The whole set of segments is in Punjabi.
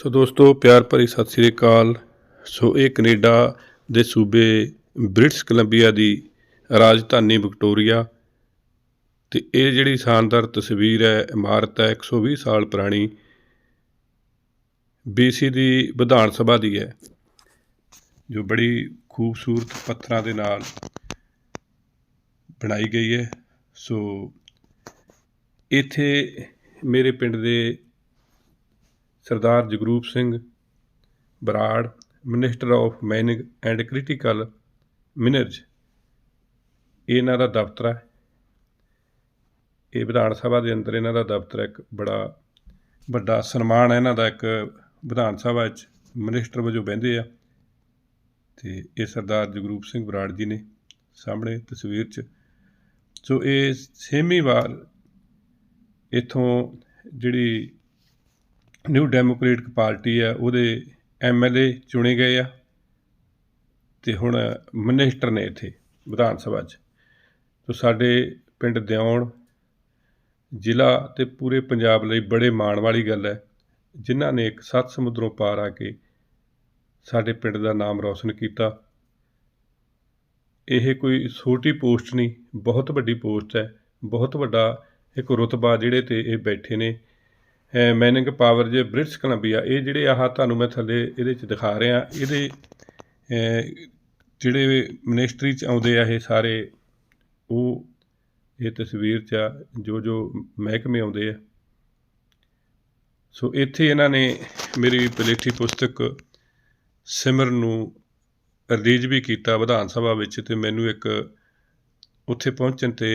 ਸੋ ਦੋਸਤੋ, ਪਿਆਰ ਭਰੀ ਸਤਿ ਸ੍ਰੀ ਅਕਾਲ। ਸੋ ਇਹ ਕੈਨੇਡਾ ਦੇ ਸੂਬੇ ਬ੍ਰਿਟਿਸ਼ ਕੋਲੰਬੀਆ ਦੀ ਰਾਜਧਾਨੀ ਵਿਕਟੋਰੀਆ ਤੇ ਇਹ ਜਿਹੜੀ ਸ਼ਾਨਦਾਰ ਤਸਵੀਰ ਹੈ, ਇਮਾਰਤ ਹੈ 120 ਸਾਲ ਪੁਰਾਣੀ BC ਦੀ ਵਿਧਾਨ ਸਭਾ ਦੀ ਹੈ, ਜੋ ਬੜੀ ਖੂਬਸੂਰਤ ਪੱਥਰਾਂ ਦੇ ਨਾਲ ਬਣਾਈ ਗਈ ਹੈ। ਸੋ ਇੱਥੇ ਮੇਰੇ ਪਿੰਡ ਦੇ Sardar Jagroop Singh Brar minister of mining and critical minerals ਇਹਨਾਂ ਦਾ ਦਫ਼ਤਰ ਹੈ। ਇਹ ਵਿਧਾਨ ਸਭਾ ਦੇ ਅੰਦਰ ਇਹਨਾਂ ਦਾ ਦਫ਼ਤਰ ਇੱਕ ਬੜਾ ਵੱਡਾ ਸਨਮਾਨ ਹੈ ਇਹਨਾਂ ਦਾ। ਇੱਕ ਵਿਧਾਨ ਸਭਾ 'ਚ ਮਿਨਿਸਟਰ ਵਜੋਂ ਬਹਿੰਦੇ ਆ। ਤੇ ਇਹ ਸਰਦਾਰ ਜਗਰੂਪ ਸਿੰਘ ਬਰਾੜ ਜੀ ਨੇ ਸਾਹਮਣੇ ਤਸਵੀਰ 'ਚ। ਸੋ ਇਹ ਛੇਵੀਂ ਵਾਰ ਇਥੋਂ ਜਿਹੜੀ ਨਿਊ ਡੈਮੋਕ੍ਰੇਟਿਕ ਪਾਰਟੀ ਹੈ, ਉਹਦੇ ਐਮਐਲਏ ਚੁਣੇ ਗਏ ਆ ਤੇ ਹੁਣ ਮਿਨਿਸਟਰ ਨੇ ਇੱਥੇ ਵਿਧਾਨ ਸਭਾ 'ਚ। ਸੋ ਸਾਡੇ ਪਿੰਡ ਦਿਉਣ ਜ਼ਿਲ੍ਹਾ ਤੇ ਪੂਰੇ ਪੰਜਾਬ ਲਈ ਬੜੇ ਮਾਣ ਵਾਲੀ ਗੱਲ ਹੈ, ਜਿਨ੍ਹਾਂ ਨੇ ਇੱਕ ਸੱਤ ਸਮੁੰਦਰੋਂ ਪਾਰ ਆ ਕੇ ਸਾਡੇ ਪਿੰਡ ਦਾ ਨਾਮ ਰੌਸ਼ਨ ਕੀਤਾ। ਇਹ ਕੋਈ ਛੋਟੀ ਪੋਸਟ ਨਹੀਂ, ਬਹੁਤ ਵੱਡੀ ਪੋਸਟ ਹੈ, ਬਹੁਤ ਵੱਡਾ ਇੱਕ ਰੁਤਬਾ ਜਿਹੜੇ ਤੇ ਇਹ ਬੈਠੇ ਨੇ। ਮੈਨਿੰਗ ਪਾਵਰ ਜੇ ਬ੍ਰਿਟਿਸ਼ ਕੋਲੰਬੀਆ ਇਹ ਜਿਹੜੇ ਆਹ ਤੁਹਾਨੂੰ ਮੈਂ ਥੱਲੇ ਇਹਦੇ 'ਚ ਦਿਖਾ ਰਿਹਾ, ਇਹਦੇ ਜਿਹੜੇ ਮਿਨਿਸਟਰੀ 'ਚ ਆਉਂਦੇ ਆ ਇਹ ਸਾਰੇ, ਉਹ ਇਹ ਤਸਵੀਰ 'ਚ ਆ, ਜੋ ਜੋ ਮਹਿਕਮੇ ਆਉਂਦੇ ਆ। ਸੋ ਇੱਥੇ ਇਹਨਾਂ ਨੇ ਮੇਰੀ ਪਲੇਠੀ ਪੁਸਤਕ ਸਿਮਰਨ ਨੂੰ ਰਿਲੀਜ਼ ਵੀ ਕੀਤਾ ਵਿਧਾਨ ਸਭਾ ਵਿੱਚ ਤੇ ਮੈਨੂੰ ਇੱਕ ਉੱਥੇ ਪਹੁੰਚਣ ਤੇ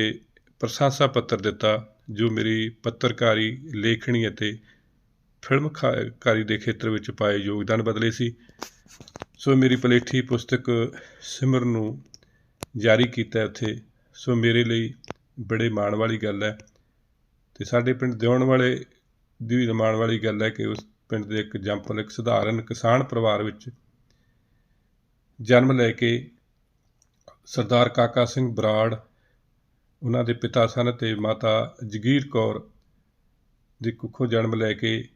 ਪ੍ਰਸ਼ੰਸਾ ਪੱਤਰ ਦਿੱਤਾ। ਜੋ ਮੇਰੀ ਪੱਤਰਕਾਰੀ, ਲੇਖਣੀ ਅਤੇ ਫਿਲਮ ਫਿਲਮਕਾਰੀ ਦੇ ਖੇਤਰ ਵਿੱਚ ਪਾਏ ਯੋਗਦਾਨ ਬਦਲੇ ਸੀ। ਸੋ ਮੇਰੀ ਪਲੇਠੀ ਪੁਸਤਕ ਸਿਮਰਨ ਨੂੰ ਜਾਰੀ ਕੀਤਾ ਉੱਥੇ। ਸੋ ਮੇਰੇ ਲਈ ਬੜੇ ਮਾਣ ਵਾਲੀ ਗੱਲ ਹੈ ਤੇ ਸਾਡੇ ਪਿੰਡ ਦਿਉਣ ਵਾਲੇ ਦੀ ਵੀ ਮਾਣ ਵਾਲੀ ਗੱਲ ਹੈ ਕਿ ਉਸ ਪਿੰਡ ਦੇ ਇੱਕ ਜੰਪਲ ਇੱਕ ਸਧਾਰਨ ਕਿਸਾਨ ਪਰਿਵਾਰ ਵਿੱਚ ਜਨਮ ਲੈ ਕੇ ਸਰਦਾਰ ਕਾਕਾ ਸਿੰਘ ਬਰਾੜ ਉਹਨਾਂ ਦੇ ਪਿਤਾ ਸਨ ਤੇ ਮਾਤਾ ਜਗੀਰ ਕੌਰ ਦੀ ਕੁੱਖੋਂ ਜਨਮ ਲੈ ਕੇ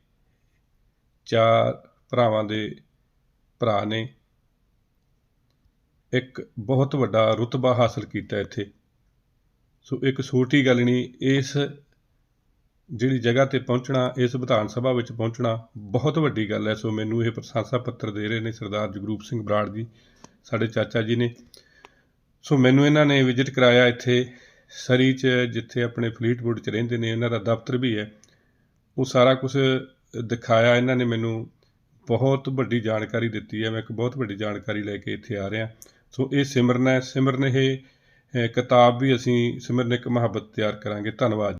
ਚਾਰ ਭਰਾਵਾਂ ਦੇ ਭਰਾ ਨੇ ਇੱਕ ਬਹੁਤ ਵੱਡਾ ਰੁਤਬਾ ਹਾਸਲ ਕੀਤਾ ਇੱਥੇ। ਸੋ ਇੱਕ ਛੋਟੀ ਗੱਲ ਨਹੀਂ, ਇਸ ਜਿਹੜੀ ਜਗ੍ਹਾ ਤੇ ਪਹੁੰਚਣਾ, ਇਸ ਵਿਧਾਨ ਸਭਾ ਵਿੱਚ ਪਹੁੰਚਣਾ ਬਹੁਤ ਵੱਡੀ ਗੱਲ ਹੈ। ਸੋ ਮੈਨੂੰ ਇਹ ਪ੍ਰਸ਼ੰਸਾ ਪੱਤਰ ਦੇ ਰਹੇ ਨੇ ਸਰਦਾਰ ਜਗਰੂਪ ਸਿੰਘ ਬਰਾੜ ਜੀ, ਸਾਡੇ ਚਾਚਾ ਜੀ ਨੇ। ਸੋ ਮੈਨੂੰ ਇਹਨਾਂ ਨੇ ਵਿਜ਼ਿਟ ਕਰਾਇਆ ਇੱਥੇ। ਸਰੀ 'ਚ, ਜਿੱਥੇ ਆਪਣੇ ਫਲੀਟਵੁੱਡ 'ਚ ਰਹਿੰਦੇ ਨੇ, ਇਹਨਾਂ ਦਾ ਦਫ਼ਤਰ ਵੀ ਹੈ। ਉਹ ਸਾਰਾ ਕੁਝ ਦਿਖਾਇਆ ਇਹਨਾਂ ਨੇ ਮੈਨੂੰ। ਬਹੁਤ ਵੱਡੀ ਜਾਣਕਾਰੀ ਦਿੱਤੀ ਹੈ। ਮੈਂ ਇੱਕ ਬਹੁਤ ਵੱਡੀ ਜਾਣਕਾਰੀ ਲੈ ਕੇ ਇੱਥੇ ਆ ਰਿਹਾ। ਸੋ ਇਹ ਸਿਮਰਨ ਹੈ। ਸਿਮਰਨ ਇਹ ਕਿਤਾਬ ਵੀ ਅਸੀਂ, ਸਿਮਰਨ ਇੱਕ ਮੁਹੱਬਤ ਤਿਆਰ ਕਰਾਂਗੇ। ਧੰਨਵਾਦ